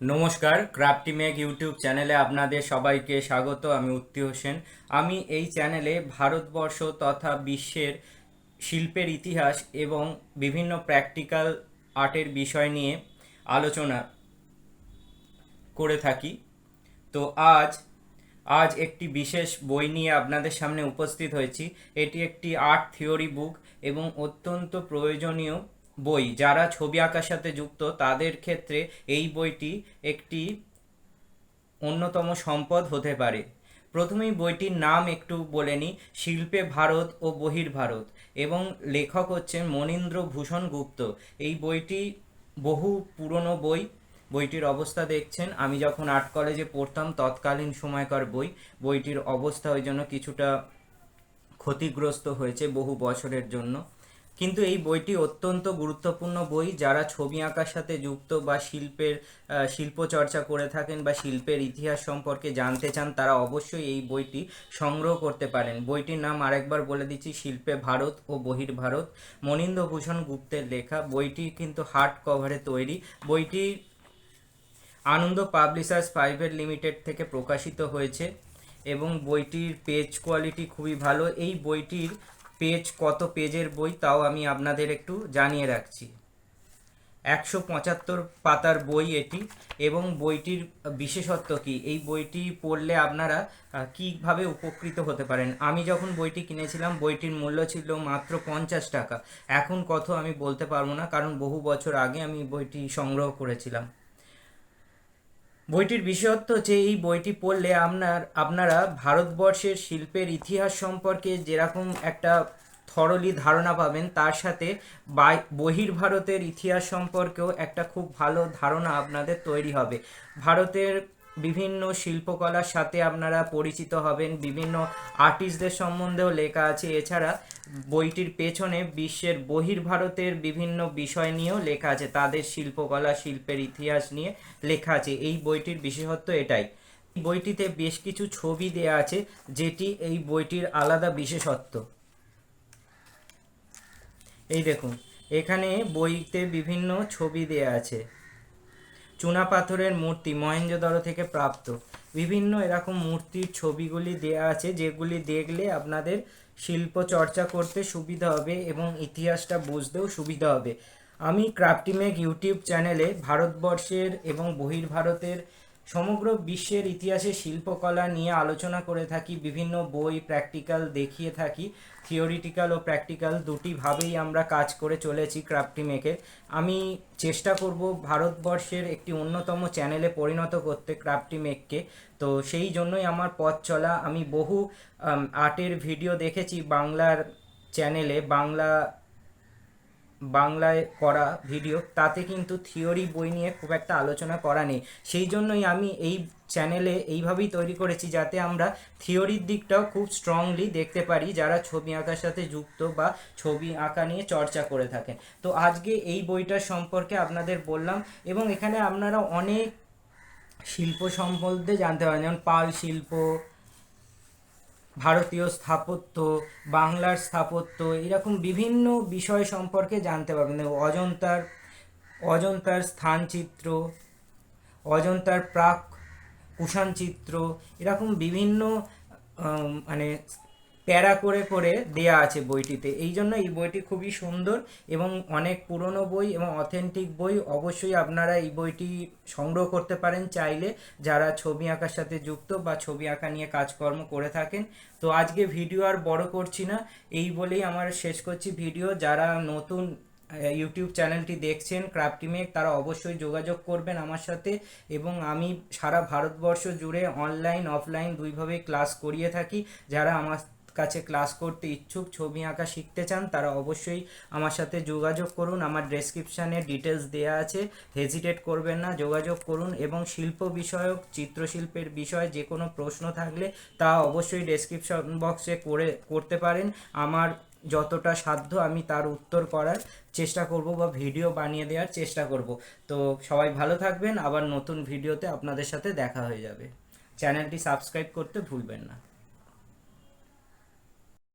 নমস্কার crafty make YouTube চ্যানেলে আপনাদের সবাইকে স্বাগত, আমি উত্তি হোসেন। আমি এই চ্যানেলে ভারতবর্ষ তথা বিশ্বের শিল্পের ইতিহাস এবং বিভিন্ন প্র্যাকটিক্যাল আর্টের বিষয় নিয়ে আলোচনা করে থাকি। তো আজ আজ একটি বিশেষ বই নিয়ে আপনাদের সামনে উপস্থিত হয়েছি। এটি একটি আর্ট থিওরি বুক এবং অত্যন্ত প্রয়োজনীয় বই, যারা ছবি আঁকার সাথে যুক্ত, তাদের ক্ষেত্রে এই বইটি একটি অন্যতম সম্পদ হতে পারে। প্রথমেই বইটির নাম একটু বলে নিই, শিল্পে ভারত ও বহির্ভারত, এবং লেখক হচ্ছেন মনীন্দ্র ভূষণ গুপ্ত। এই বইটি বহু পুরনো বই, বইটির অবস্থা দেখছেন। আমি যখন আর্ট কলেজে পড়তাম, তৎকালীন সময়কার বই, বইটির অবস্থা ওই জন্য কিছুটা ক্ষতিগ্রস্ত হয়েছে বহু বছরের জন্য। কিন্তু এই বইটি অত্যন্ত গুরুত্বপূর্ণ বই। যারা ছবি আঁকার সাথে যুক্ত বা শিল্পের আহ, শিল্প চর্চা করে থাকেন বা শিল্পের ইতিহাস সম্পর্কে জানতে চান তারা অবশ্যই এই বইটি সংগ্রহ করতে পারেন। বইটির নাম আরেকবার বলে দিচ্ছি শিল্পে ভারত ও বহির্ভারত। মনীন্দ্র ভূষণ গুপ্তের লেখা। বইটি কিন্তু হার্ড কভারে তৈরি। বইটি আনন্দ পাবলিশার্স প্রাইভেট লিমিটেড থেকে প্রকাশিত হয়েছে এবং বইটির পেজ কোয়ালিটি খুবই ভালো। এই বইটির পেজ কত পেজের বই তাও আমি আপনাদের একটু জানিয়ে রাখছি। একশো পঁচাত্তর পাতার বই এটি এবং বইটির বিশেষত্ব কি? এই বইটি পড়লে আপনারা কীভাবে উপকৃত হতে পারেন? আমি যখন বইটি কিনেছিলাম, বইটির মূল্য ছিল মাত্র পঞ্চাশ টাকা। এখন কত আমি বলতে পারব না, কারণ বহু বছর আগে আমি বইটি সংগ্রহ করেছিলাম। বইটির বিশেষত্ব হচ্ছে এই বইটি পড়লে আপনার, আপনারা ভারতবর্ষের শিল্পের ইতিহাস সম্পর্কে যেরকম একটা থরলি ধারণা পাবেন, তার সাথে বহির্ভারতের ইতিহাস সম্পর্কেও একটা খুব ভালো ধারণা আপনাদের তৈরি হবে। ভারতের বিভিন্ন শিল্পকলার সাথে আপনারা পরিচিত হবেন, বিভিন্ন আর্টিস্টদের সম্বন্ধেও লেখা আছে। এছাড়া বইটির পেছনে বিশ্বের বহির্ভারতের বিভিন্ন বিষয় নিয়েও লেখা আছে। তাদের শিল্পকলা, শিল্পের ইতিহাস নিয়ে লেখা আছে। এই বইটির বিশেষত্ব এটাই। বইটিতে বেশ কিছু ছবি দেয়া আছে, যেটি এই বইটির আলাদা বিশেষত্ব। এই দেখুন, এখানে বইতে বিভিন্ন ছবি দেয়া আছে। চুনাপাথরের মূর্তি মহেঞ্জোদারো থেকে প্রাপ্ত। বিভিন্ন এরকম মূর্তির ছবিগুলি দেয়া আছে, যেগুলি দেখলে আপনাদের শিল্প চর্চা করতে সুবিধা হবে এবং ইতিহাসটা বুঝতেও সুবিধা হবে। আমি ক্রাফটিমেক ইউটিউব চ্যানেলে ভারতবর্ষের এবং বহির্ভারতের সমগ্র বিশ্বের ইতিহাসে শিল্পকলা নিয়ে আলোচনা করে থাকি, বিভিন্ন বই প্র্যাকটিক্যাল দেখিয়ে থাকি। থিওরিটিক্যাল ও প্র্যাকটিক্যাল দুটিভাবেই আমরা কাজ করে চলেছি ক্রাফটি মেকের আমি চেষ্টা করব ভারতবর্ষের একটি অন্যতম চ্যানেলে পরিণত করতে ক্রাফটি মেককে তো সেই জন্যই আমার পথ চলা, আমি বহু আর্টের ভিডিও দেখেছি বাংলার চ্যানেলে বাংলা বাংলায় করা ভিডিও তাতে কিন্তু থিওরি বই নিয়ে খুব একটা আলোচনা করা নেই। সেই জন্যই আমি এই চ্যানেলে এইভাবেই তৈরি করেছি যাতে আমরা থিওরির দিকটাও খুব স্ট্রংলি দেখতে পারি, যারা ছবি আঁকার সাথে যুক্ত বা ছবি আঁকা নিয়ে চর্চা করে থাকেন তো আজকে এই বইটার সম্পর্কে আপনাদের বললাম এবং এখানে আপনারা অনেক শিল্প সম্বন্ধে জানতে পারেন, যেমন পাল শিল্প ভারতীয় স্থাপত্য, বাংলার স্থাপত্য, এরকম বিভিন্ন বিষয় সম্পর্কে জানতে পারবেন। অজন্তার অজন্তার স্থানচিত্র, অজন্তার প্রাক কুষাণ চিত্র এরকম বিভিন্ন মানে প্যারা করে করে দেয়া আছে বইটিতে। এই জন্য এই বইটি খুবই সুন্দর এবং অনেক পুরনো বই এবং অথেন্টিক বই। অবশ্যই আপনারা এই বইটি সংগ্রহ করতে পারেন চাইলে। যারা ছবি আঁকার সাথে যুক্ত বা ছবি আঁকা নিয়ে কাজকর্ম করে থাকেন। তো আজকে ভিডিও আর বড় করছি না। এই বলেই আমার শেষ করছি ভিডিও। যারা নতুন ইউটিউব চ্যানেলটি দেখছেন ক্রাফটিমেক তারা অবশ্যই যোগাযোগ করবেন আমার সাথে। এবং আমি সারা ভারতবর্ষ জুড়ে অনলাইন অফলাইন দুইভাবেই ক্লাস করিয়ে থাকি। যারা আমার কাছে ক্লাস করতে ইচ্ছুক, ছবি আঁকা শিখতে চান, তারা অবশ্যই আমার সাথে যোগাযোগ করুন। আমার ডেসক্রিপশানে ডিটেলস দেওয়া আছে। হেজিটেট করবেন না, যোগাযোগ করুন এবং শিল্প বিষয়ক, চিত্রশিল্পের বিষয়ে যে কোনো প্রশ্ন থাকলে তা অবশ্যই ডেসক্রিপশন বক্সে করে, করতে পারেন। আমার যতটা সাধ্য আমি তার উত্তর করার চেষ্টা করব বা ভিডিও বানিয়ে দেওয়ার চেষ্টা করব। তো সবাই ভালো থাকবেন। আবার নতুন ভিডিওতে আপনাদের সাথে দেখা হয়ে যাবে। চ্যানেলটি সাবস্ক্রাইব করতে ভুলবেন না।